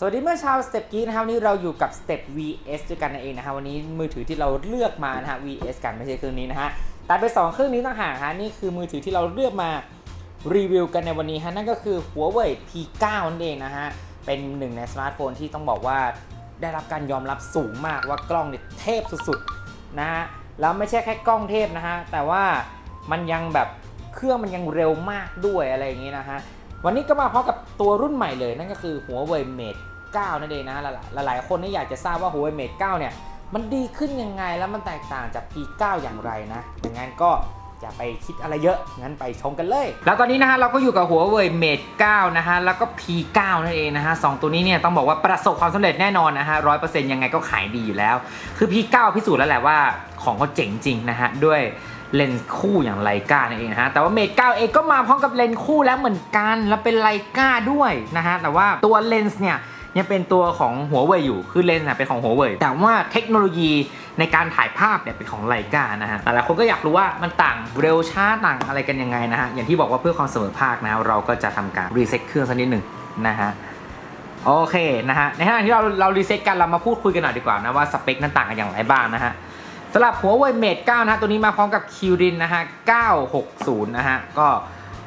สวัสดีเมื่อเช้าสเต็ปกี้นะครับวันนี้เราอยู่กับ Step VS ด้วยกันนั่นเองนะฮะวันนี้มือถือที่เราเลือกมานะฮะ VS กันไม่ใช่เครื่องนี้นะฮะแตัดไป2เครื่องนี้ต่างหากฮะนี่คือมือถือที่เราเลือกมารีวิวกันในวันนี้ฮะนั่นก็คือ Huawei P9 นั่นเองนะฮะเป็นหนึ่งในสมาร์ทโฟนที่ต้องบอกว่าได้รับการยอมรับสูงมากว่ากล้องเนี่ยเทพสุดๆนะฮะแล้วไม่ใช่แค่กล้องเทพนะฮะแต่ว่ามันยังแบบเครื่องมันยังเร็วมากด้วยอะไรอย่างนี้นะฮะวันนี้ก็มาพร้อมกับตัวรุ่นใหม่เลยนั่นก็คือ Huawei Mate 9 นั่นเองนะหลายหลายคนนี่อยากจะทราบว่า Huawei Mate 9 เนี่ย มันดีขึ้นยังไงแล้วมันแตกต่างจาก P9 อย่างไรนะอย่างนั้นก็อย่าไปคิดอะไรเยอะ งั้นไปชมกันเลย แล้วตอนนี้นะฮะเราก็อยู่กับ Huawei Mate 9นะฮะ แล้วก็ P9 นั่นเองนะฮะสองตัวนี้เนี่ยต้องบอกว่าประสบความสำเร็จแน่นอนนะฮะร้อยเปอร์เซ็นต์ยังไงก็ขายดีอยู่แล้ว คือ P9 พิสูจน์แล้วแหละว่าของเขาเจ๋งจริงนะฮะ ด้วยเลนส์คู่อย่างไลกานั่นเองนะฮะแต่ว่าเมท9เองก็มาพร้อมกับเลนส์คู่แล้วเหมือนกัน แล้วเป็นไลกาด้วยนะฮะ แต่ว่าตัวเลนส์เนี่ย ยังเป็นตัวของหัวเว่ยอยู่คือเลนส์น่ะเป็นของหัวเว่ยแต่ว่าเทคโนโลยีในการถ่ายภาพเนี่ยเป็นของไลกานะฮะหลายคนก็อยากรู้ว่ามันต่างเร็วช้าต่างอะไรกันยังไงนะฮะอย่างที่บอกว่าเพื่อความเสมอภาคนะเราก็จะทำการรีเซ็ตเครื่องสักนิดหนึ่งนะฮะโอเคนะฮะในขณะที่เราเรารีเซ็ตกันเรามาพูดคุยกันหน่อยดีกว่านะว่าสเปคนั้นต่างกันอย่างไรบ้างนะฮะสำหรับหัวเว่ยเมด9นะฮะตัวนี้มาพร้อมกับคิวรินนะฮะ960 นะฮะก็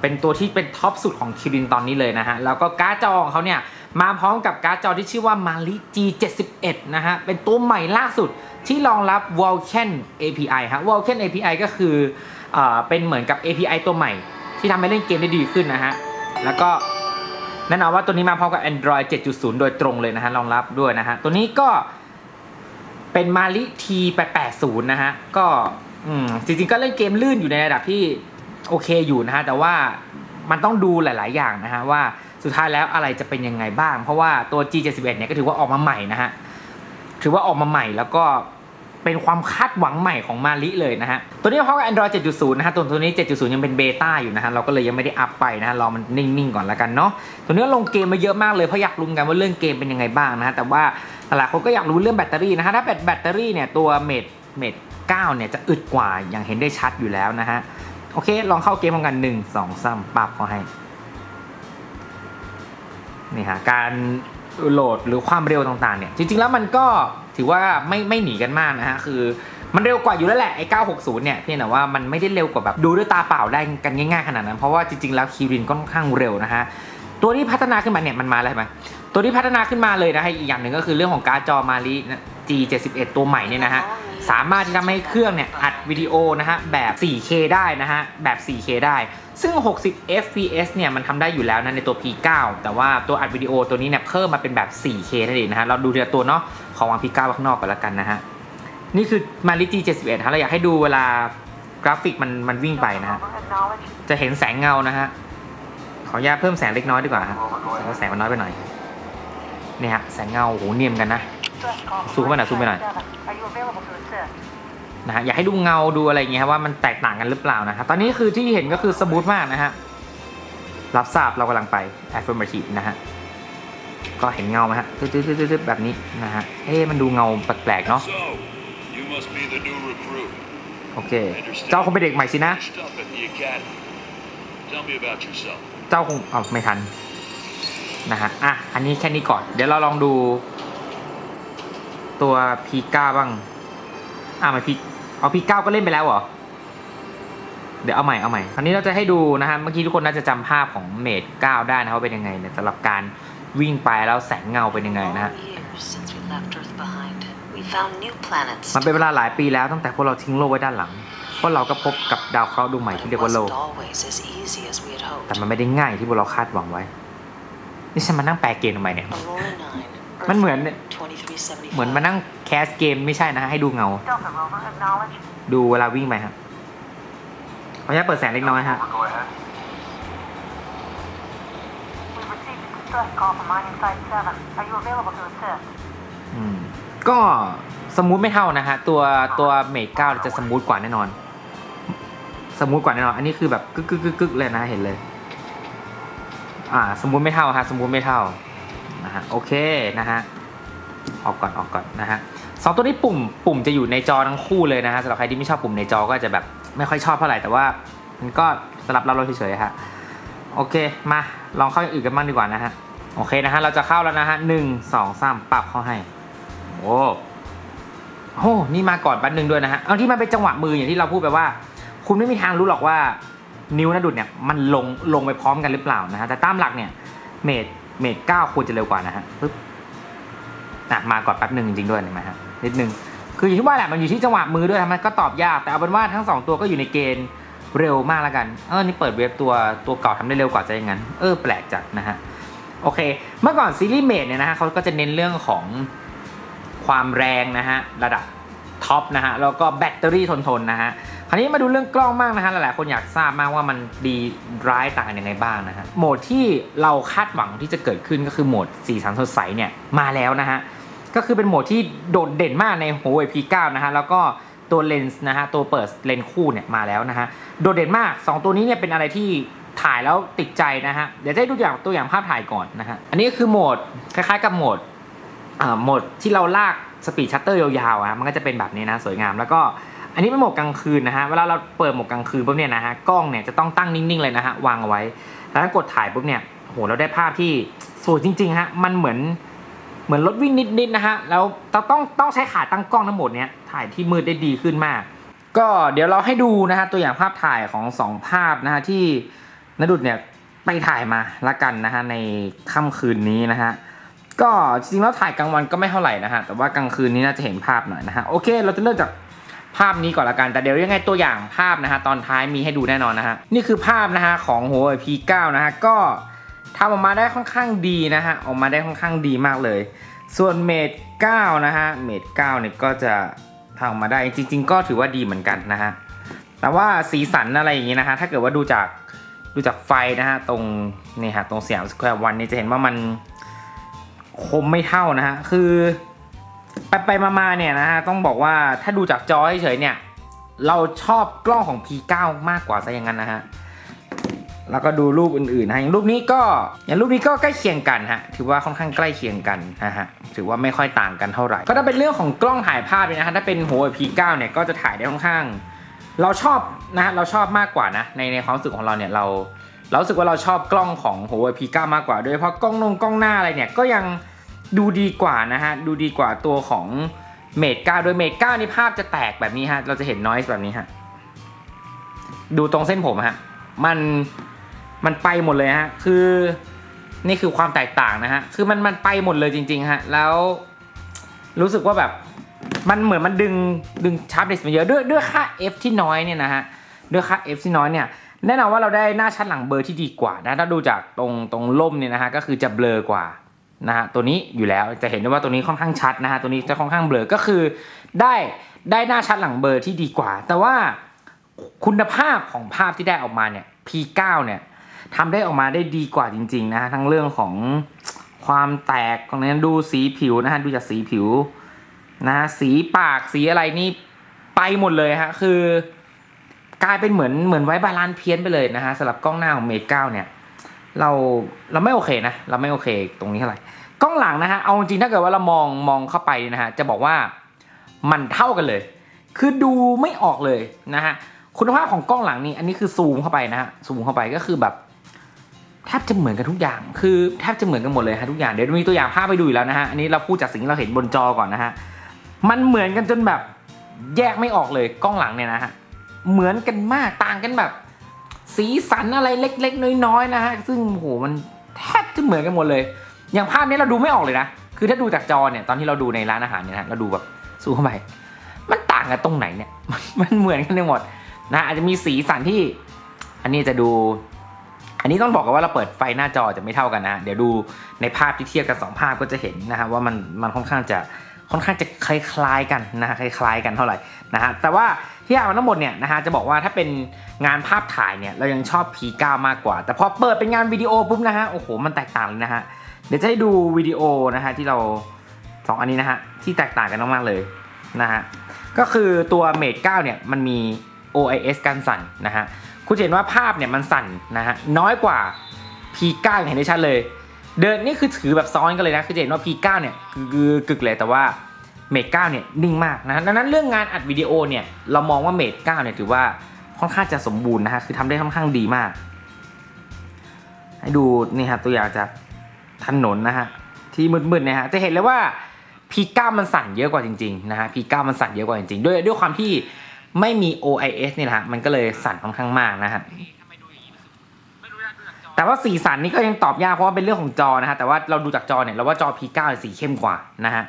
เป็นตัวที่เป็นท็อปสุดของคิรินตอนนี้เลยนะฮะแล้วก็การ์ดจอของเขาเนี่ย มาพร้อมกับการ์ดจอที่ชื่อว่า Mali G71 นะฮะ เป็นตัวใหม่ล่าสุดที่รองรับ Vulkan API ฮะ Vulkan API ก็คือเอ่อเป็นเหมือนกับ API ตัวใหม่ ที่ทำให้เล่นเกมได้ดีขึ้นนะฮะ แล้วก็แน่นอนว่าตัวนี้มาพร้อมกับ Android 7.0 โดยตรงเลยนะฮะ รองรับด้วยนะฮะ ตัวนี้ก็เป็นมาริ T880 นะฮะ ก็อืมจริงๆก็เล่นเกมลื่นอยู่ในระดับที่โอเคอยู่นะฮะ แต่ว่ามันต้องดูหลาย ๆ อย่างนะฮะว่า สุดท้ายแล้วอะไรจะเป็นยังไงบ้าง เพราะว่าตัว G71 เนี่ยก็ถือว่าออกมาใหม่นะฮะ ถือว่าออกมาใหม่แล้วก็เป็นความคาดหวังใหม่ของมาริเลยนะฮะ ตัวนี้เขากับ Android 7.0 นะฮะ ตัวตัวนี้ 7.0 ยังเป็นเบต้าอยู่นะฮะ เราก็เลยยังไม่ได้อัพไปนะฮะ รอมันนิ่งๆก่อนละกันเนาะ ตัวนี้ลงเกมมาเยอะมากเลย เพราะอยากรู้กันว่าเรื่องเกมเป็นยังไงบ้างนะฮะ แต่ว่าหลายคนก็อยากรู้เรื่องแบตเตอรี่นะฮะ ถ้าแบตแบตเตอรี่เนี่ยตัวเมดเมด9เนี่ยจะอึดกว่าอย่างเห็นได้ชัดอยู่แล้วนะฮะ โอเค ลองเข้าเกมพร้อมกัน 1 2 3ปั๊บเขาให้ นี่ฮะการโหลดหรือความเร็วต่างๆเนี่ยจริงๆแล้วมันก็ถือว่าไม่ไม่หนีกันมากนะฮะคือมันเร็วกว่าอยู่แล้วแหละไอ้ 960 เนี่ยเพียงแต่ว่ามันไม่ได้เร็วกว่าแบบดูด้วยตาเปล่าได้กันง่ายๆขนาดนั้น เพราะว่าจริงๆแล้วคิรินก็ค่อนข้างเร็วนะฮะตัวที่พัฒนาขึ้นมาเนี่ยมันมาแล้วใช่ไหมตัวที่พัฒนาขึ้นมาเลยนะฮะอีกอย่างหนึ่งก็คือเรื่องของการ์ดจอมาริ G71 ตัวใหม่เนี่ยนะฮะสามารถที่ทำให้เครื่องเนี่ยอัดวิดีโอนะฮะแบบ 4K ได้นะฮะแบบ 4K ได้ ซึ่ง 60 fps เนี่ยมันทำได้อยู่แล้วนะในตัว P9 แต่ว่าตัวอัดวิดีโอตัวนี้เนี่ยเพิ่มมาเป็นแบบ 4K นั่นเองนะฮะเราดูทีละตัวเนาะของวาง P9 ข้างนอกก่อนละกันนะฮะนี่คือมาริ G71 ฮะเราอยากให้ดูเวลากราฟิกมันมันวิ่งไปนะฮะจะเห็นแสงเงานะฮะขออนุญาตเพิ่มแสงเล็กน้อยดีกว่าฮะเพราะแสงมันน้อยไปหน่อยเนี่ยฮะแสงเงาโหเนียมกันนะซูมเข้าไปหน่อยซูมไปหน่อย นะฮะอยากให้ดูเงาดูอะไรอย่างเงี้ยครับว่ามันแตกต่างกันหรือเปล่านะฮะตอนนี้คือที่เห็นก็คือสมูทมากนะฮะรับทราบเรากำลังไป affirmative นะฮะก็เห็นเงาไหมฮะตึ๊ดๆๆๆแบบนี้นะฮะเอ๊ะมันดูเงาแปลกๆเนาะ So, you must be the new recruit. โอเค เจ้าคงเป็นเด็กใหม่สินะ Finished up at the academy. Tell me about yourself. เจ้าคงเอาไม่ทันนะฮะอะอันนี้แค่นี้ก่อน เดี๋ยวเราลองดู ตัว P9 บ้างอะมัน P เอา P9 ก็เล่นไปแล้วเหรอ เดี๋ยวเอาใหม่เอาใหม่ คราวนี้เราจะให้ดูนะฮะ เมื่อกี้ทุกคนน่าจะจำภาพของเมด9ได้นะว่าเป็นยังไงเนี่ยสำหรับการวิ่งไปแล้วแสงเงาเป็นยังไงนะฮะ years since we left Earth behind, we found new planets. มันเป็นเวลาหลายปีแล้วตั้งแต่พวกเราทิ้งโลกไว้ด้านหลัง พวกเราก็พบกับดาวเคราะห์ดวงใหม่ที่ It เรียกว่าโลก wasn't always as easy as we had แต่ hoped. มันไม่ได้ง่ายที่พวกเราคาดหวังไว้ นี่ฉันมานั่งแปลเกมทำไมเนี่ย Aurora 9. มันเหมือน 2375. เหมือนมานั่งแคสเกมไม่ใช่นะฮะให้ดูเงา Delta Rover, acknowledge. ดูเวลาวิ่งไปครับขออนุญาตเปิดแสงเล็กน้อยฮะ Go ahead. We've received a distress call from Mining Site 7. Are you available to assist? อืมก็สมูทไม่เท่านะฮะ ตัวตัวเมดเก้าจะสมูทกว่าแน่นอน สมูทกว่าแน่นอน อันนี้คือแบบกึกกึกกึกกึกเลยนะเห็นเลย อ่า สมูทไม่เท่าฮะ สมูทไม่เท่า นะฮะโอเคนะฮะออกก่อนออกก่อนนะฮะสองตัวนี้ปุ่มปุ่มจะอยู่ในจอทั้งคู่เลยนะฮะสำหรับใครที่ไม่ชอบปุ่มในจอก็จะแบบไม่ค่อยชอบเท่าไหร่แต่ว่ามันก็สำหรับเราเราเฉยๆฮะโอเคมาลองเข้าอย่างอื่นกันบ้างดีกว่านะฮะโอเคนะฮะเราจะเข้าแล้วนะฮะหนึ่งสองสามปรับเข้าให้โอ้โหนี่มาก่อนแป๊บนึงด้วยนะฮะเอาที่มันเป็นจังหวะมืออย่างที่เราพูดไปว่า คุณไม่มีทางรู้หรอกว่านิ้วนาดุดเนี่ยมันลงลงไปพร้อมกันหรือเปล่านะฮะแต่ตามหลักเนี่ยเมด เมดเก้าควรจะเร็วกว่านะฮะปึ๊บอะมาก่อนแป๊บหนึ่งจริงๆด้วยเห็นไหมฮะนิดนึงคืออย่างที่ว่าแหละมันอยู่ที่จังหวะมือด้วยมันก็ตอบยากแต่เอาเป็นว่าทั้งสองตัวก็อยู่ในเกณฑ์เร็วมากแล้วกันเออนี่เปิดเว็บตัวตัวเก่าทำได้เร็วกว่าจะอย่างนั้น เออแปลกจัดนะฮะโอเค เมื่อก่อนซีรีส์เมดเนี่ยนะฮะเขาก็จะเน้นเรื่องของความแรงนะฮะระดับท็อปนะฮะแล้วก็แบตเตอรี่ทนทนนะฮะ คราวนี้มาดูเรื่องกล้องมากนะฮะหลายๆคนอยากทราบมากว่ามันดีร้ายต่างกันยังไงบ้างนะฮะโหมดที่เราคาดหวังที่จะเกิดขึ้นก็คือโหมดสีสันสดใสเนี่ยมาแล้วนะฮะก็คือเป็นโหมดที่โดดเด่นมากใน Huawei P9 นะฮะแล้วก็ตัวเลนส์นะฮะตัวเปิดเลนส์คู่เนี่ยมาแล้วนะฮะโดดเด่นมาก 2 ตัวนี้เนี่ยเป็นอะไรที่ถ่ายแล้วติดใจนะฮะเดี๋ยวจะให้ดูอย่างตัวอย่างภาพถ่ายก่อนนะฮะอันนี้ก็คือโหมดคล้ายๆกับโหมดอ่าโหมดที่เราลากสปีดชัตเตอร์ยาวๆอะมันก็จะเป็นแบบนี้นะสวยงามแล้วก็ อันนี้เป็นโหมดกลางคืนนะฮะ เวลาเราเปิดโหมดกลางคืนปุ๊บเนี่ยนะฮะ กล้องเนี่ยจะต้องตั้งนิ่งๆเลยนะฮะ วางเอาไว้ แล้วกดถ่ายปุ๊บเนี่ยโห เราได้ภาพที่สวยจริงๆฮะ มันเหมือนเหมือนรถวิ่งนิดๆนะฮะ แล้วเราต้องต้องใช้ขาตั้งกล้องทั้งหมดเนี้ยถ่ายที่มืดได้ดีขึ้นมาก ก็เดี๋ยวเราให้ดูนะฮะตัวอย่างภาพถ่ายของสองภาพนะฮะที่นดุดเนี่ยไปถ่ายมาละกันนะฮะในค่ำคืนนี้นะฮะก็จริงๆแล้วถ่ายกลางวันก็ไม่เท่าไหร่นะฮะแต่ว่ากลางคืนนี้น่าจะเห็นภาพหน่อยนะฮะโอเค เราจะเริ่มจาก ภาพนี้ก่อนละกัน แต่เดี๋ยวยังไงตัวอย่างภาพนะฮะตอนท้ายมีให้ดูแน่นอนนะฮะนี่คือภาพนะฮะของ Huawei P9 นะฮะก็ทำออกมาได้ค่อนข้างดีนะฮะออกมาได้ค่อนข้างดีมากเลย ส่วน Mate 9 นะฮะ Mate 9เนี่ยก็จะทำออกมาได้จริง ๆ ก็ถือว่าดีเหมือนกันนะฮะแต่ว่าสีสันอะไรอย่างนี้นะฮะถ้าเกิดว่าดูจากดูจากไฟนะฮะตรงนี่ฮะตรงเสียามสแควร์วันนี่จะเห็นว่ามันคมไม่เท่านะฮะคือ ไปไปๆมาๆเนี่ยนะฮะต้องบอกว่าถ้าดูจากจอเฉยๆเนี่ย เราชอบกล้องของ P9 มากกว่าซะอย่างนั้นนะฮะแล้วก็ดูรูปอื่นๆนะฮะอย่างรูปนี้ก็อย่างรูปนี้ก็ใกล้เคียงกันฮะถือว่าค่อนข้างใกล้เคียงกันนะฮะถือว่าไม่ค่อยต่างกันเท่าไหร่ก็ถ้าเป็นเรื่องของกล้องถ่ายภาพเนี่ยนะฮะถ้าเป็น Huawei P9 เนี่ยก็จะถ่ายได้ค่อนข้าง เราชอบนะฮะเราชอบมากกว่านะในในความรู้สึกของเราเนี่ยเราเราสึกว่าเราชอบกล้องของ Huawei P9 มากกว่าโดยเฉพาะกล้องนงกล้องหน้าอะไรเนี่ยก็ยัง ดูดีกว่านะฮะ ดูดีกว่าตัวของ Mate 9โดย Mate 9นี่ภาพจะแตกแบบนี้ฮะ เราจะเห็น noise แบบนี้ฮะ ดูตรงเส้นผมฮะ มัน มันไปหมดเลยฮะ คือ นี่คือความแตกต่างนะฮะ คือมัน มันไปหมดเลยจริง ๆ ฮะ แล้ว รู้สึกว่าแบบ มันเหมือนมันดึง ดึงชาร์ปเนสมาเยอะ ด้วย ด้วยค่า f ที่น้อยเนี่ยนะฮะ ด้วยค่า f ที่น้อยเนี่ย แน่นอนว่าเราได้หน้าชัดหลังเบอร์ที่ดีกว่านะ ถ้าดูจากตรง ตรงล่มเนี่ยนะฮะ ก็คือจะเบลอกว่า นะฮะตัวนี้อยู่แล้วจะเห็นได้ว่าตัวนี้ค่อนข้างชัดนะฮะตัวนี้จะค่อนข้างเบลอก็คือ ได้ได้หน้าชัดหลังเบลอร์ที่ดีกว่า แต่ว่าคุณภาพของภาพที่ได้ออกมาเนี่ย P9 เนี่ยทำได้ออกมาได้ดีกว่าจริง ๆ นะฮะทั้งเรื่องของความแตกของนั้นดูสีผิวนะฮะดูจากสีผิวนะฮะสีปากสีอะไรนี่ไปหมดเลยฮะคือกลายเป็นเหมือนเหมือนไว้บาลานซ์เพี้ยนไปเลยนะฮะสำหรับกล้องหน้าของเมเก้าเนี่ย เราเราไม่โอเคนะ เราไม่โอเคตรงนี้เท่าไหร่กล้องหลังนะฮะเอาจริงถ้าเกิดว่าเรามองมองเข้าไปนะฮะจะบอกว่ามันเท่ากันเลย คือดูไม่ออกเลยนะฮะคุณภาพของกล้องหลังนี่อันนี้คือซูมเข้าไปนะฮะซูมเข้าไปก็คือแบบแทบจะเหมือนกันทุกอย่าง คือแทบจะเหมือนกันหมดเลยฮะทุกอย่างเดี๋ยวมีตัวอย่างภาพไปดูอยู่แล้วนะฮะอันนี้เราพูดจากสิ่งที่เราเห็นบนจอก่อนนะฮะมันเหมือนกันจนแบบแยกไม่ออกเลยกล้องหลังเนี่ยนะฮะเหมือนกันมากต่างกันแบบ สีสันอะไรเล็กๆ น้อยๆนะฮะซึ่งโหมันแทบจะเหมือนกันหมดเลย อย่างภาพนี้เราดูไม่ออกเลยนะ คือถ้าดูจากจอเนี่ย ตอนที่เราดูในร้านอาหารเนี่ยนะเราดูแบบซูมเข้าไปมันต่างกันตรงไหนเนี่ย มันเหมือนกันในหมดนะอาจจะมีสีสันที่ อันนี้จะดู อันนี้ต้องบอกกันว่าเราเปิดไฟหน้าจอจะไม่เท่ากันนะ เดี๋ยวดูในภาพที่เทียบกันสองภาพก็จะเห็นนะฮะว่ามันมันค่อนข้างจะ ค่อนข้างจะคล้ายๆกันนะคล้ายๆกันเท่าไหร่นะฮะแต่ว่าที่เอามาทั้งหมดเนี่ยนะฮะจะบอกว่าถ้าเป็นงานภาพถ่ายเนี่ยเรายังชอบ P9 มากกว่า แต่พอเปิดเป็นงานวิดีโอปุ๊บนะฮะโอ้โหมันแตกต่างเลยนะฮะเดี๋ยวจะให้ดูวิดีโอนะฮะที่เราสองอันนี้นะฮะที่แตกต่างกันมากๆเลยนะฮะก็คือตัว Mate 9เนี่ยมันมี OIS การสั่นนะฮะคุณเห็นว่าภาพเนี่ยมันสั่นนะฮะน้อยกว่า P9 อย่างเห็นได้ชัดเลย เดินนี่คือถือแบบซ้อนกันเลยนะ คือจะเห็นว่า P9 เนี่ยคือกึกเลยแต่ว่า Mate 9เนี่ยนิ่งมากนะดังนั้นเรื่องงานอัดวิดีโอเนี่ยเรามองว่า Mate 9เนี่ยถือว่าค่อนข้างจะสมบูรณ์นะฮะคือทำได้ค่อนข้างดีมาก ให้ดูนี่ฮะตัวอย่างจากถนนนะฮะที่มืดๆนะฮะจะเห็นเลยว่า P9 มันสั่นเยอะกว่าจริงๆนะฮะ P9 มันสั่นเยอะกว่าจริงๆด้วยด้วยความที่ไม่มี OIS นี่แหละฮะมันก็เลยสั่นค่อนข้างมากนะฮะ แต่ว่าสีสันนี่ก็ยังตอบยากเพราะว่าเป็นเรื่องของจอนะฮะแต่ว่าเราดูจากจอเนี่ยเราว่าจอ P9 สีเข้มกว่านะฮะ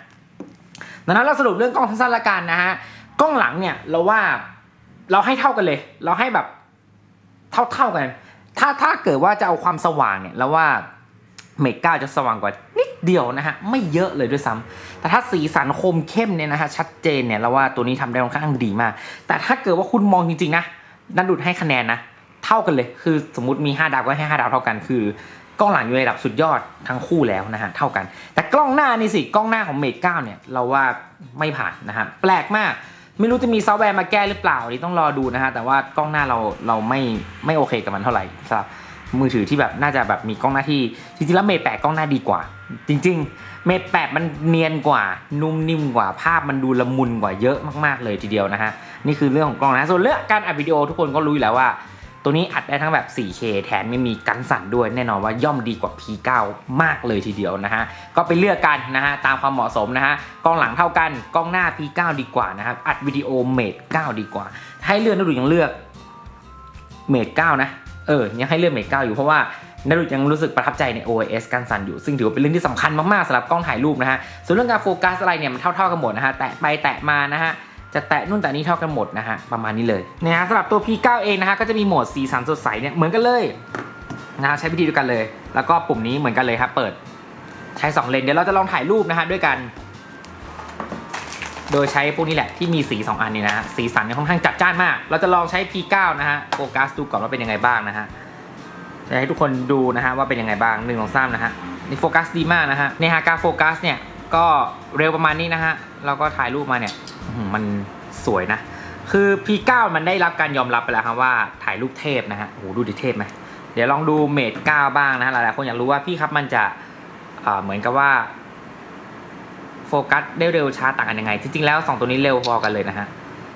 ดังนั้นเราสรุปเรื่องกล้องสั้นๆละกันนะฮะกล้องหลังเนี่ยเราว่าเราให้เท่ากันเลย เราให้แบบเท่าๆกัน ถ้าถ้าเกิดว่าจะเอาความสว่างเนี่ยเราว่าเมก้าจะสว่างกว่านิดเดียวนะฮะไม่เยอะเลยด้วยซ้ำแต่ถ้าสีสันคมเข้มเนี่ยนะฮะชัดเจนเนี่ยเราว่าตัวนี้ทำได้ค่อนข้างดีมาก แต่ถ้าเกิดว่าคุณมองจริงๆนะนันดุดให้คะแนนนะ เท่ากันเลย คือสมมติมี 5 ดาวก็ให้ 5 ดาวเท่ากัน คือกล้องหลังอยู่ในระดับสุดยอดทั้งคู่แล้วนะฮะเท่ากัน แต่กล้องหน้านี่สิกล้องหน้าของเมกเก้าเนี่ยเราว่าไม่ผ่านนะฮะแปลกมากไม่รู้จะมีซอฟต์แวร์มาแก้หรือเปล่านี่ต้องรอดูนะฮะแต่ว่ากล้องหน้าเราเราไม่ไม่โอเคกับมันเท่าไหร่ครับมือถือที่แบบน่าจะแบบมีกล้องหน้าที่จริงๆแล้วเมทแปดกล้องหน้าดีกว่า จริง ๆ เมทแปดมันเนียนกว่า นุ่มนิ่มกว่าภาพมันดูละมุนกว่าเยอะมากๆเลยทีเดียวนะฮะนี่คือเรื่องของกล้องนะส่วนเรื่องการอัดวิดีโอทุกคนก็รู้อยู่แล้วว่า ตัวนี้อัดได้ทั้งแบบ 4K แถมไม่มีกันสั่นด้วยแน่นอนว่าย่อมดีกว่า P9 มากเลยทีเดียวนะฮะ ก็ไปเลือกกันนะฮะ ตามความเหมาะสมนะฮะ กล้องหลังเท่ากัน กล้องหน้า P9 ดีกว่านะครับ อัดวิดีโอเมด9ดีกว่า ให้เลือกนักดูยังเลือกเมด9นะ เออ ยังให้เลือกเมด9อยู่เพราะว่านักดูยังรู้สึกประทับใจใน OIS กันสั่นอยู่ ซึ่งถือว่าเป็นเรื่องที่สำคัญมากๆสำหรับกล้องถ่ายรูปนะฮะ ส่วนเรื่องการโฟกัสอะไรเนี่ยมันเท่าๆกันหมดนะฮะ แตะไปแตะมานะฮะ จะแตะนู่นแตะนี่เท่ากันหมดนะฮะประมาณนี้เลยนะฮะสำหรับตัว P9 เองนะฮะก็จะมีโหมดสีสันสดใสเนี่ยเหมือนกันเลยนะฮะใช้วิธีเดียวกันเลย แล้วก็ปุ่มนี้เหมือนกันเลยครับเปิดใช้ 2 เลนเดี๋ยวเราจะลองถ่ายรูปนะฮะด้วยกัน โดยใช้พวกนี้แหละที่มีสี 2 อันนี้นะฮะสีสันเนี่ยค่อนข้างจัดจ้านมาก เราจะลองใช้ P9 นะฮะโฟกัสดูก่อนว่าเป็นยังไงบ้างนะฮะจะให้ทุกคนดูนะฮะว่าเป็นยังไงบ้างหนึ่งสองสามนะฮะนี่โฟกัสดีมากนะฮะเนี่ยฮะการโฟกัสเนี่ยก็เร็วประมาณนี้นะฮะเราก็ถ่ายรูปมาเนี่ย มันสวยนะ คือ P9 มันได้รับการยอมรับไปแล้วครับว่าถ่ายรูปเทพนะฮะโอ้โหดูดิเทพไหมเดี๋ยวลองดูเมด9บ้างนะฮะหลายๆคนอยากรู้ว่าพี่ครับมันจะเหมือนกับว่าโฟกัสได้เร็วช้าต่างกันยังไง จริงๆแล้ว 2 ตัวนี้เร็วพอกันเลยนะฮะ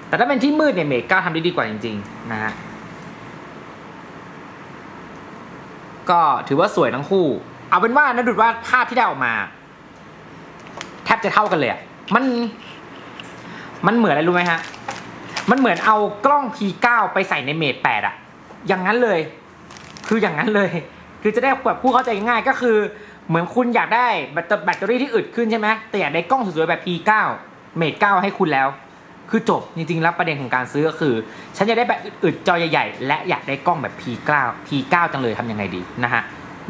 แต่ถ้าเป็นที่มืดเนี่ยเมด9ทำได้ดีกว่าจริง ๆ นะฮะ ก็ถือว่าสวยทั้งคู่ เอาเป็นว่านะดุดว่าภาพที่ได้ออกมา แทบจะเท่ากันเลยอะมัน มันเหมือนอะไรรู้ไหมฮะ มันเหมือนเอากล้อง P9 ไปใส่ในเมท8อะอย่างนั้นเลย คืออย่างนั้นเลย คือจะได้แบบผู้เข้าใจง่ายก็คือ เหมือนคุณอยากได้แบตเตอแบตเตอรี่ที่อึดขึ้นใช่ไหมแต่อยากได้กล้องสวยๆแบบ P9 เมท9ให้คุณแล้ว คือจบจริงๆแล้วประเด็นของการซื้อก็คือ ฉันอยากได้แบบอึดๆจอใหญ่ๆและอยากได้กล้องแบบ P9 P9 จังเลยทำยังไงดีนะฮะ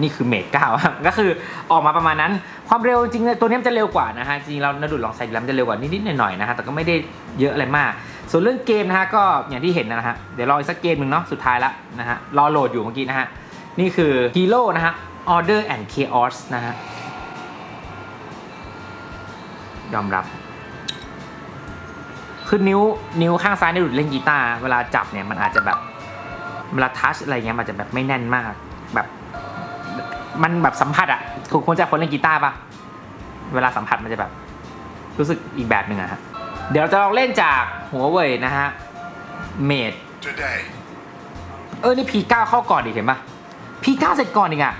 นี่คือเมท9ครับก็คือออกมาประมาณนั้น ความเร็วจริงตัวนี้มันจะเร็วกว่านะฮะจริงเรานดุดลองใส่ดูแล้วมันจะเร็วกว่านิดๆหน่อยๆนะฮะแต่ก็ไม่ได้เยอะอะไรมาก ส่วนเรื่องเกมนะฮะก็อย่างที่เห็นนะฮะเดี๋ยวรออีกสักเกมหนึ่งเนาะสุดท้ายละนะฮะรอโหลดอยู่เมื่อกี้นะฮะนี่คือ Hero นะฮะ Order and Chaos นะฮะยอมรับคือนิ้วนิ้วข้างซ้ายในดุดเล่นกีตาร์เวลาจับเนี่ยมันอาจจะแบบเวลาทัชอะไรเงี้ยมันจะแบบไม่แน่นมาก มันแบบสัมผัสอะถูกคนจากคนเล่นกีตาร์ปะเวลาสัมผัสมันจะแบบรู้สึกอีกแบบหนึ่งอะฮะเดี๋ยวเราจะลองเล่นจากหัวเว่ยนะฮะเมด Today. เออ นี่ P9 เข้าก่อนดิเห็นปะ P9 เสร็จก่อนอีกอะ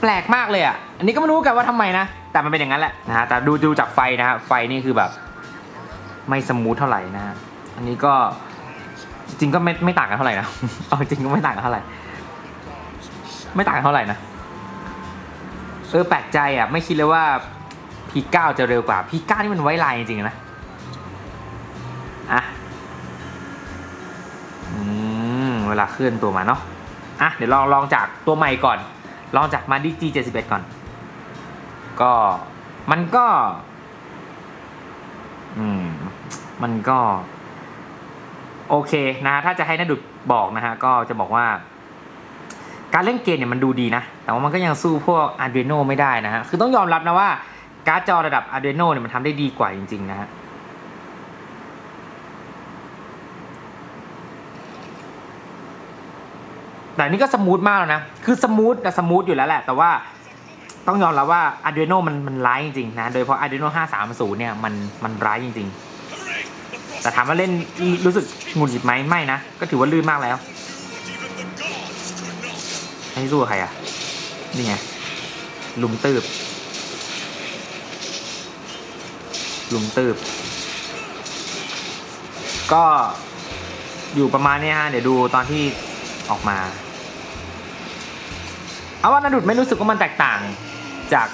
แปลกมากเลยอะอันนี้ก็ไม่รู้กันว่าทำไมนะ แต่มันเป็นอย่างนั้นแหละนะฮะ แต่ดูดูจากไฟนะฮะ ไฟนี่คือแบบ ไม่สมูทเท่าไหร่นะฮะ อันนี้ก็จริงๆก็ไม่ไม่ต่างกันเท่าไหร่นะ เอาจริงก็ไม่ต่างกันเท่าไหร่ ไม่ต่างกันเท่าไหร่นะ เออแปลกใจอะ ไม่คิดเลยว่า P9 จะเร็วกว่า P9 นี่มันไว้ลายจริงๆนะ อะ อืม เวลาเคลื่อนตัวมาเนาะ อะ เดี๋ยวลองลองจากตัวใหม่ก่อน ลองจากมาดิ G71 ก่อน ก็มันก็ อืม มันก็ โอเคนะฮะ ถ้าจะให้นาดุดบอกนะฮะ ก็จะบอกว่า การเล่นเกมเนี่ยมันดูดีนะ แต่ว่ามันก็ยังสู้พวก Arduino ไม่ได้นะฮะ คือต้องยอมรับนะว่าการ์ดจอระดับ Arduino เนี่ยมันทำได้ดีกว่าจริงๆนะฮะแต่นี่ก็สมูทมากแล้วนะ คือสมูทแต่สมูทอยู่แล้วแหละ แต่ว่าต้องยอมรับว่า Arduino มันมันร้ายจริงๆนะ โดยเฉพาะ Arduino 530 เนี่ยมันมันร้ายจริงๆ แต่ถามว่าเล่นรู้สึกหงุดหงิดไหมไม่นะ ก็ถือว่าลื่นมากแล้ว ให้สู้ใครอะ นี่ไง ลุมตืบ ลุมตืบ ก็อยู่ประมาณนี้ฮะ เดี๋ยวดูตอนที่ออกมา เอาว่านาดุดไม่รู้สึกว่ามันแตกต่างจาก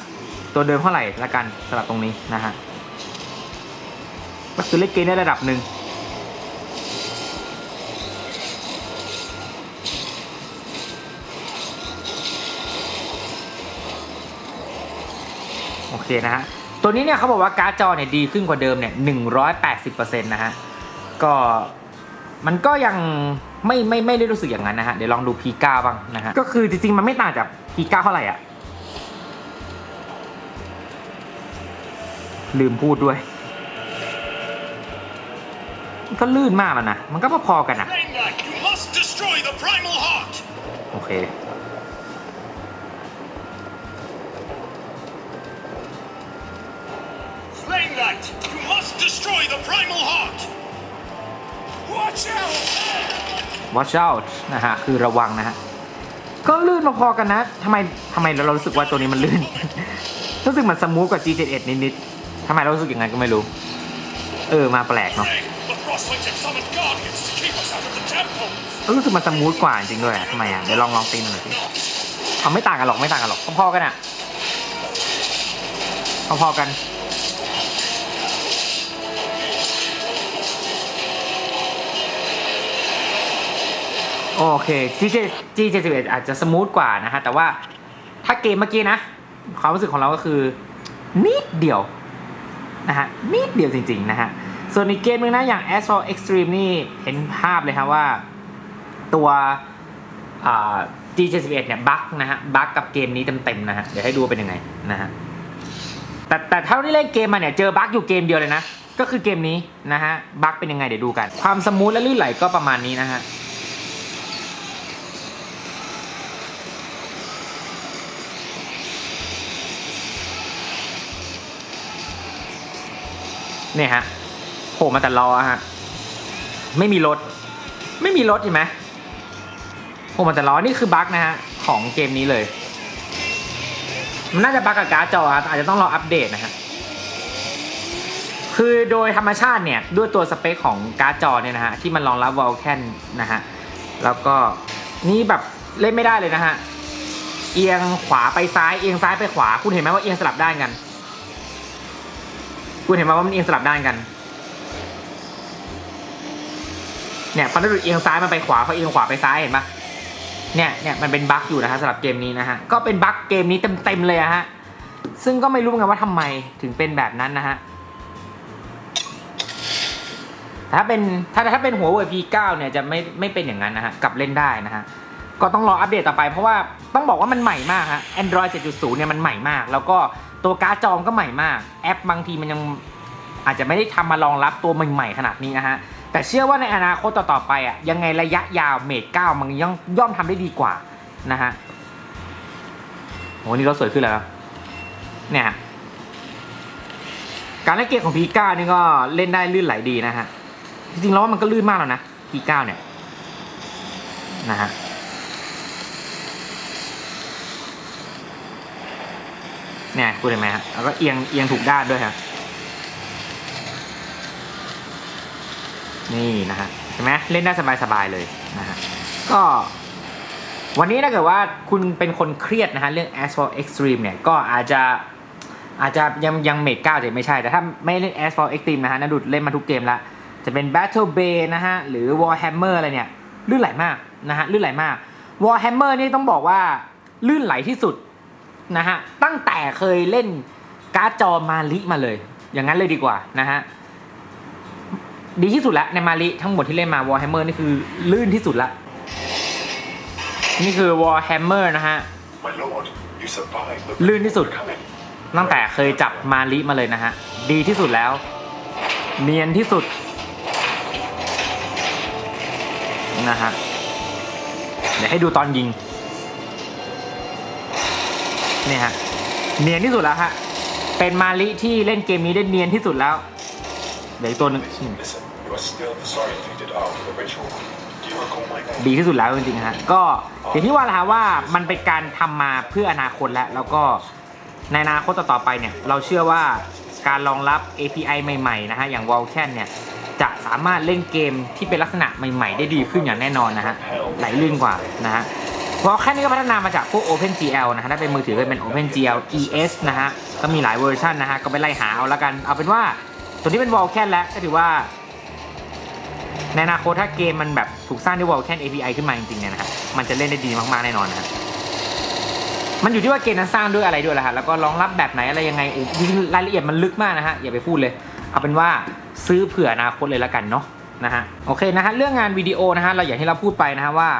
ตัวเดิมเท่าไหร่ละกันสำหรับตรงนี้นะฮะ ก็คือเล่นเกมได้ระดับหนึ่ง เคนะฮะ ตัวนี้เนี่ยเขาบอกว่าการ์ดจอเนี่ยดีขึ้นกว่าเดิมเนี่ยหนึ่งร้อยแปดสิบเปอร์เซ็นต์นะฮะ ก็มันก็ยังไม่ไม่ไม่ได้รู้สึกอย่างนั้นนะฮะ เดี๋ยวลองดู P9 บ้างนะฮะ ก็คือจริงๆ มันไม่ต่างจาก P9 เท่าไหร่อะ ลืมพูดด้วย มันก็ลื่นมากแล้วนะ มันก็พอๆกันนะ Flame Knight, you must destroy the Primal Heart! โอเค Primal Heart! Watch out! watch out นะฮะ คือระวังนะฮะ ก็ลื่นพอๆกันนะทำไมทำไมเรารู้สึกว่าตัวนี้มันลื่น รู้สึกมันสมูทกว่า G71 นิดๆทำไมเรารู้สึกอย่างนั้นก็ไม่รู้ เออ มาแปลกเนาะ Hey, the Frostlights have summoned guardians to keep us out of the temple! รู้สึกมันสมูทกว่าจริงด้วยอะทำไมอะ เดี๋ยวลองลองตีหน่อยสิเอาไม่ต่างกันหรอกไม่ต่างกันหรอกพอๆกันอะพอๆกัน โอเค G G 71 อาจจะสมูทกว่านะฮะ แต่ว่าถ้าเกมเมื่อกี้นะ ความรู้สึกของเราก็คือ นิดเดียวนะฮะ นิดเดียวจริงๆนะฮะ ส่วนอีกเกมนึงนะ อย่าง Asphalt Extreme นี่เห็นภาพเลยครับว่าตัว G71 เนี่ยบั๊กนะฮะ บั๊กกับเกมนี้เต็มๆนะฮะ เดี๋ยวให้ดูเป็นยังไงนะฮะ แต่แต่เท่าที่เล่นเกมมาเนี่ย เจอบั๊กอยู่เกมเดียวเลยนะ ก็คือเกมนี้นะฮะ บั๊กเป็นยังไงเดี๋ยวดูกัน ความสมูทและลื่นไหลก็ประมาณนี้นะฮะ เนี่ยฮะโผล่มาแต่ล้อฮะไม่มีรถ ไม่มีรถเห็นไหมโผล่มาแต่ล้อนี่คือบั๊กนะฮะของเกมนี้เลย มันน่าจะบั๊กกับการ์ดจอครับอาจจะต้องรออัปเดตนะฮะคือโดยธรรมชาติเนี่ย ด้วยตัวสเปคของการ์ดจอเนี่ยนะฮะ ที่มันรองรับ Vulkan นะฮะ แล้วก็นี่แบบเล่นไม่ได้เลยนะฮะ เอียงขวาไปซ้ายเอียงซ้ายไปขวา คุณเห็นไหมว่าเอียงสลับด้านกัน คุณเห็นไหมว่ามันเอียงสลับด้านกัน เนี่ยพอถ้าดูเอียงซ้ายมันไปขวาพอเอียงขวาไปซ้ายเห็นปะเนี่ยเนี่ยมันเป็นบั๊กอยู่นะฮะสำหรับเกมนี้นะฮะ ก็เป็นบั๊กเกมนี้เต็มๆเลยอะฮะ ซึ่งก็ไม่รู้เหมือนกันว่าทำไมถึงเป็นแบบนั้นนะฮะถ้าเป็นถ้าถ้าเป็นหัวเว่ย P9 เนี่ยจะไม่ไม่เป็นอย่างนั้นนะฮะกลับเล่นได้นะฮะก็ต้องรออัปเดตต่อไปเพราะว่าต้องบอกว่ามันใหม่มากฮะ Android 7.0 เนี่ยมันใหม่มาก แล้วก็ ตัวการ์ดจอมก็ใหม่มาก แอปบางทีมันยังอาจจะไม่ได้ทำมารองรับตัวใหม่ๆขนาดนี้นะฮะ แต่เชื่อว่าในอนาคตต่อๆไปอะยังไงระยะยาวเมท9มันย่อมย่อมทำได้ดีกว่านะฮะโหนี่เราสวยขึ้นแล้วเนี่ยการเล่นเกมของ P9 นี่ก็เล่นได้ลื่นไหลดีนะฮะจริงๆแล้วว่ามันก็ลื่นมากแล้วนะ P9 เนี่ยนะฮะ เนี่ยคุณเห็นไหมฮะแล้วก็เอียงเอียงถูกด้านด้วยฮะนี่นะฮะเห็นไหมเล่นได้สบายๆเลยนะฮะก็วันนี้ถ้าเกิดว่าคุณเป็นคนเครียดนะฮะเรื่อง Asphalt Extreme เนี่ยก็อาจจะอาจจะยังยังเมกเก้าจะไม่ใช่ แต่ถ้าไม่เล่น Asphalt Extreme นะฮะนาดุดเล่นมาทุกเกมแล้วจะเป็น Battle Bay นะฮะหรือ Warhammer อะไรเนี่ยลื่นไหลมากนะฮะลื่นไหลมาก Warhammer นี่ต้องบอกว่าลื่นไหลที่สุด นะฮะตั้งแต่เคยเล่นการ์ดจอมาลิมาเลย อย่างนั้นเลยดีกว่านะฮะดีที่สุดแล้วในมาลิทั้งหมดที่เล่นมา Warhammer นี่คือลื่นที่สุดละนี่คือ Warhammer นะฮะ My lord, you survived the ลื่นที่สุด coming. ตั้งแต่เคยจับมาลิมาเลยนะฮะดีที่สุดแล้ว เนียนที่สุดนะฮะเดี๋ยวให้ดูตอนยิง นี่ฮะเนียนที่สุดแล้วฮะเป็นมาลิที่เล่นเกมนี้ได้เนียนที่สุดแล้วเดี๋ยวอีกตัวหนึง Listen, listen, you are still disorientated after the ritual. Do you recall my name? ดีที่สุดแล้วจริงๆฮะก็อย่างที่ว่าแหละฮะว่ามันเป็นการทำมาเพื่ออนาคตแล้วแล้วก็ในอนาคตต่อๆไปเนี่ย เราเชื่อว่าการรองรับ API ใหม่ๆนะฮะอย่าง w a l c a n เนี่ยจะสามารถเล่นเกมที่เป็นลักษณะใหม่ๆ ได้ดีขึ้นอย่างแน่นอนนะฮะไหลลื่นกว่านะฮะ วอลแคนนี่ก็พัฒนามาจากพวก OpenGL นะฮะถ้าเป็นมือถือก็เป็น OpenGL ES นะฮะก็มีหลายเวอร์ชันนะฮะก็ไปไล่หาเอาละกัน เอาเป็นว่าตัวนี้เป็นวอลแคนแล้วก็ถือว่าในอนาคตถ้าเกมมันแบบถูกสร้างด้วย Vulkan API ขึ้นมาจริงๆเนี่ยนะครับมันจะเล่นได้ดีมากๆแน่นอนนะครับมันอยู่ที่ว่าเกมนั้นสร้างด้วยอะไรด้วยละฮะแล้วก็รองรับแบบไหนอะไรยังไงจริงรายละเอียดมันลึกมากนะฮะอย่าไปพูดเลย เอาเป็นว่าซื้อเผื่ออนาคตเลยละกันเนาะนะฮะโอเคนะฮะเรื่องงานวิดีโอนะฮะเราอย่างที่เราพูดไปนะฮะว่า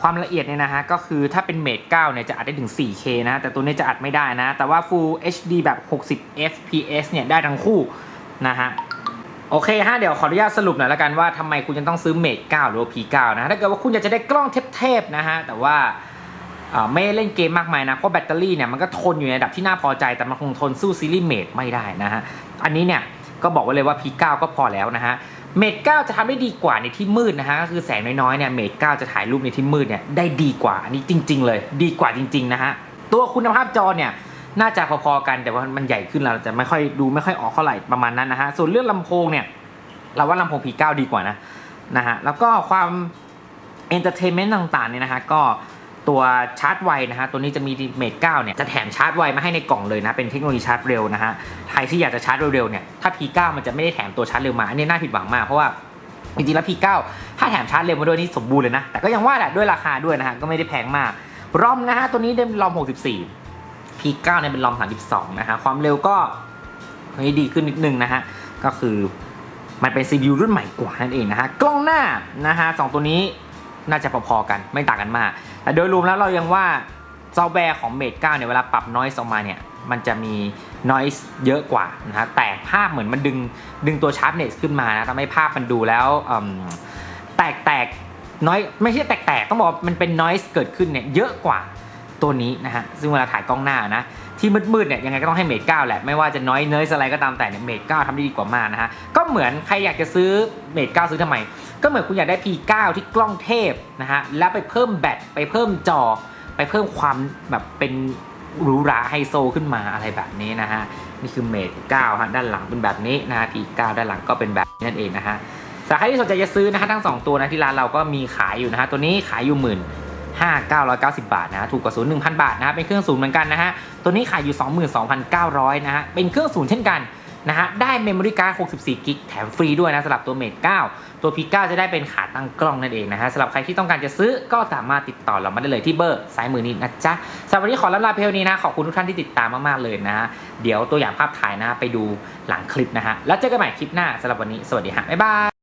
ความละเอียดเนี่ยนะฮะก็คือถ้าเป็นเมด9เนี่ยจะอัดได้ถึง 4K นะแต่ตัวนี้จะอัดไม่ได้นะ แต่ว่า Full HD แบบ 60 FPS เนี่ยได้ทั้งคู่นะฮะโอเคฮะเดี๋ยวขออนุญาตสรุปหน่อยละกันว่าทำไมคุณจะต้องซื้อเม e 9หรือ P9 นะถ้าเกิดว่าคุณอยากจะได้กล้องเทพๆนะฮะแต่ว่าไม่เล่นเกมมากมายนะ เพราะแบตเตอรี่เนี่ยมันก็ทนอยู่ในระดับที่น่าพอใจแต่มันคงทนสู้ซีรีส์เมดไม่ได้นะฮะอันนี้เนี่ยก็บอกไว้เลยว่า P9 ก็พอแล้วนะฮะ เม e 9จะทำได้ดีกว่าในที่มืดนะฮะก็คือแสงน้อยๆเนี่ยเม e 9จะถ่ายรูปในที่มืดเนี่ยได้ดีกว่าอันนี้จริง ๆ เลย ดีกว่าจริง ๆ นะฮะตัวคุณภาพจอเนี่ยน่าจะพอๆกันแต่ว่ามันใหญ่ขึ้นเราจะไม่ค่อยดูไม่ค่อยออกเท่าไหร่ประมาณนั้นนะฮะส่วนเรื่องลำโพงเนี่ยเราว่าลำโพง P9 ดีกว่านะนะฮะแล้วก็ความเอนเตอร์เทนเมนต์ต่างๆเนี่ยนะฮะก็ ตัวชาร์จไวนะฮะตัวนี้จะมีเมด9เนี่ยจะแถมชาร์จไวมาให้ในกล่องเลยนะ เป็นเทคโนโลยีชาร์จเร็วนะฮะใครที่อยากจะชาร์จเร็วๆเนี่ยถ้า P9 มันจะไม่ได้แถมตัวชาร์จเร็วมาอันนี้น่าผิดหวังมากเพราะว่าจริงๆแล้ว P9 ถ้าแถมชาร์จเร็วมาด้วยนี่สมบูรณ์เลยนะ แต่ก็ยังว่าแหละด้วยราคาด้วยนะฮะก็ไม่ได้แพงมากรอมนะฮะตัวนี้เป็นรอม 64 P9 เนี่ยเป็นรอม 32 นะฮะความเร็วก็เฮ้ยดีขึ้นนิดนึงนะฮะก็คือมันเป็น CPU รุ่นใหม่กว่านั่นเองนะฮะกล้องหน้านะฮะสองตัวนี้น่าจะพอๆกันไม่ต่างกันมาก แต่โดยรวมแล้วเรายังว่าซอฟต์แวร์ของ Mate 9เนี่ยเวลาปรับ noise ออกมาเนี่ยมันจะมี noise เยอะกว่านะฮะแต่ภาพเหมือนมันดึงดึงตัว sharpness ขึ้นมานะทำให้ภาพมันดูแล้วแตกแตกน้อยไม่ใช่แตกแตกต้องบอกว่ามันเป็น noise เกิดขึ้นเนี่ยเยอะกว่าตัวนี้นะฮะซึ่งเวลาถ่ายกล้องหน้านะที่มืดๆเนี่ยยังไงก็ต้องให้เมด9แหละไม่ว่าจะน้อยเนยอะไรก็ตามแต่เนี่ยเมด9ทำได้ดีกว่ามากนะฮะก็เหมือนใครอยากจะซื้อเมด9ซื้อทำไม ก็เหมือนคุณอยากได้ P9 ที่กล้องเทพนะฮะแล้วไปเพิ่มแบตไปเพิ่มจอ ไปเพิ่มความแบบเป็นหรูหราไฮโซขึ้นมาอะไรแบบนี้นะฮะนี่คือเมด9ฮะด้านหลังเป็นแบบนี้นะฮะ P9 ด้านหลังก็เป็นแบบนี้นั่นเองนะฮะสาใครที่สนใจจะซื้อนะฮะทั้งสองตัวนะที่ร้านเราก็มีขายอยู่นะฮะตัวนี้ขายอยู่หมื่น5,990 บาทนะฮะถูกกว่าศูนย์1,000บาทนะฮะเป็นเครื่องศูนย์เหมือนกันนะฮะตัวนี้ขายอยู่ 22,900นะฮะเป็นเครื่องศูนย์เช่นกัน นะฮะได้เมมโมรี่การ์ด 64 กิกแถมฟรีด้วยนะสำหรับตัวเมด9ตัว P9 จะได้เป็นขาตั้งกล้องนั่นเองนะฮะสำหรับใครที่ต้องการจะซื้อก็สามารถติดต่อเรามาได้เลยที่เบอร์ซ้ายมือนี้นะจ๊ะสำหรับวันนี้ขอลำลาเพลนี้นะขอบคุณทุกท่านที่ติดตามมากๆเลยนะฮะเดี๋ยวตัวอย่างภาพถ่ายนะไปดูหลังคลิปนะฮะแล้วเจอกันใหม่คลิปหน้าสำหรับวันนี้สวัสดีฮะบ๊ายบาย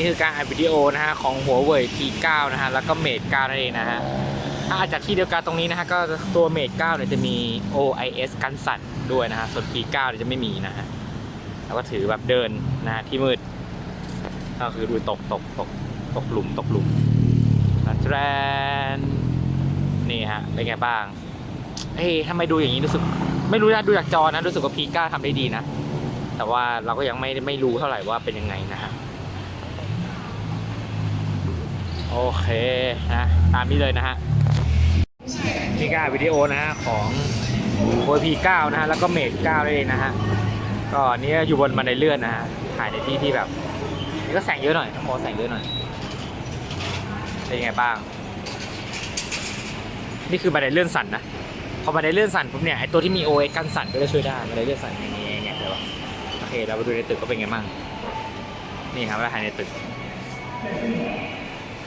นี่คือการอัดวิดีโอนะฮะของหัวเว่ย P9 นะฮะแล้วก็เมด9นั่นเองนะฮะถ้าอาจากที่เดียวกันตรงนี้นะฮะก็ตัวเมด9เนี่ยจะมี OIS กันสั่นด้วยนะฮะส่วน P9 เนี่ยจะไม่มีนะฮะแล้วก็ถือแบบเดินนะฮะที่มืดก็คือดูตกตกตกตกหลุมตกหลุมแทรนนี่ฮะเป็นไงบ้างเฮ้ยทำไมดูอย่างนี้รู้สึก ไม่รู้นะดูจากจอนะรู้สึกว่า P9 ทำได้ดีนะแต่ว่าเราก็ยังไม่ไม่รู้เท่าไหร่ว่าเป็นยังไงนะฮะ โอเคนะตามนี้เลยนะฮะนี่ก็วิดีโอนะฮะของ OP9 นะฮะแล้วก็เมด9นั่นเองนะฮะก็อนนี้อยู่บนบันไดเลื่อนนะฮะถ่ายในที่ที่แบบนี่ก็แสงเยอะหน่อยต้องบอแสงเยอะหน่อยเป็นยังไงบ้าง นี่คือบันไดเลื่อนสั่นนะพอบันไดเลื่อนสั่นปุ๊บเนี่ยไอตัวที่มี OS กันสั่นก็จะช่วยได้บันไดเลื่อนสั่นอย่างเงี้ยอย่างเงี้ยเลยวะโอเคเรามาดูในตึกก็เป็นไงบ้างนี่ครับว่าภายในตึก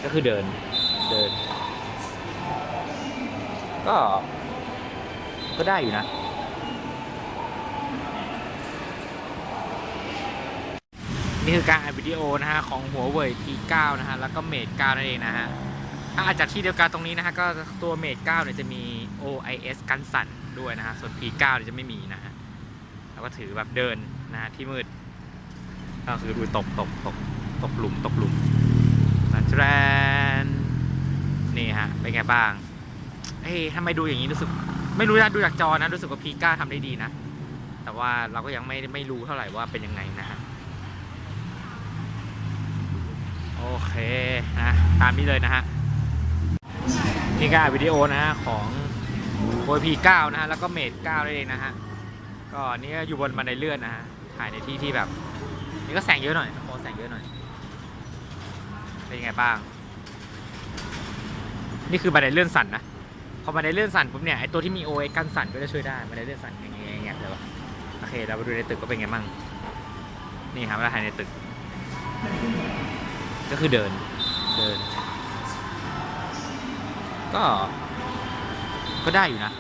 ก็คือเดินเดิน ก็ ก็ได้อยู่นะ นี่คือการอัดวิดีโอนะฮะ ของหัวเว่ย P9 นะฮะ แล้วก็ Mate 9นั่นเองนะฮะ ถ้าอาจากที่เดียวกันตรงนี้นะฮะ ก็ตัว Mate 9เนี่ยจะมี OIS กันสั่นด้วยนะฮะ ส่วน P9 เนี่ยจะไม่มีนะฮะ แล้วก็ถือแบบเดินนะฮะที่มืด ก็คือดูตกตกตกตกหลุมตกหลุม แรนนี่ฮะ เป็นไงบ้างเอ้ยทำไมดูอย่างนี้รู้สึก ไม่รู้นะดูจากจอนะ รู้สึกว่า P9 ทำได้ดีนะ แต่ว่าเราก็ยังไม่ไม่รู้เท่าไหร่ว่าเป็นยังไงนะฮะ โอเคนะ ตามนี้เลยนะฮะนี่ก็วิดีโอนะฮะ ของโ p 9นะฮะ แล้วก็เมด9นั่นเองนะฮะ ก็นี่อยู่บนบันไดเลื่อนนะฮะ ถ่ายในที่ที่แบบ นี่ก็แสงเยอะหน่อยโอแสงเยอะหน่อย เป็นยังไงบ้าง นี่คือบันไดเลื่อนสั่นนะ พอบันไดเลื่อนสั่นปุ๊บเนี่ยไอตัวที่มี OS กันสั่นก็จะช่วยได้บันไดเลื่อนสั่นอย่างเงี้ยอย่างเงี้ยเลยวะโอเคเราไปดูในตึกก็เป็นไงบ้างนี่ครับว่าภายในตึก ก็คือเดินเดิน ก็ ก็ได้อยู่นะ